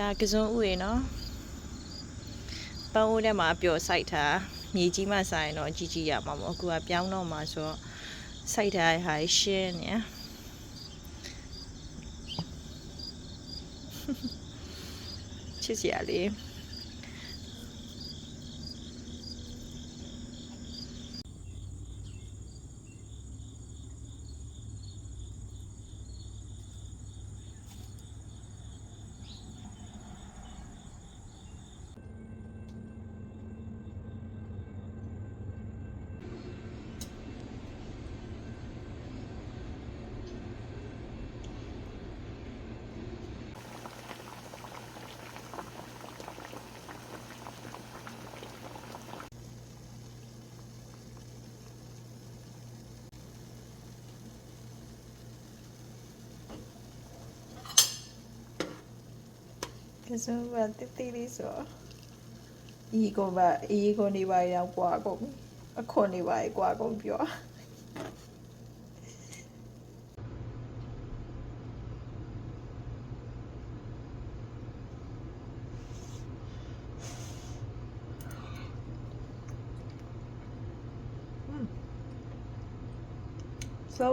ဒါကစုံဥရေနော်ပန်းအိုးထဲမှာပျော်စိုက်ထားမြေကြီးမှဆိုင်တော့ကြီးကြီးရမှာပေါ့အခုကပြောင်းတော့မှာဆိုတော့စိုက်ထားတဲ့ဟာရှင်းနေချစ်စရာလေး ကစုံကတိတိလေးဆိုဤကိုပါဤကိုနေပါရောက်กว่าကုန်အခွန်နေပါကွာကုန်ပြော So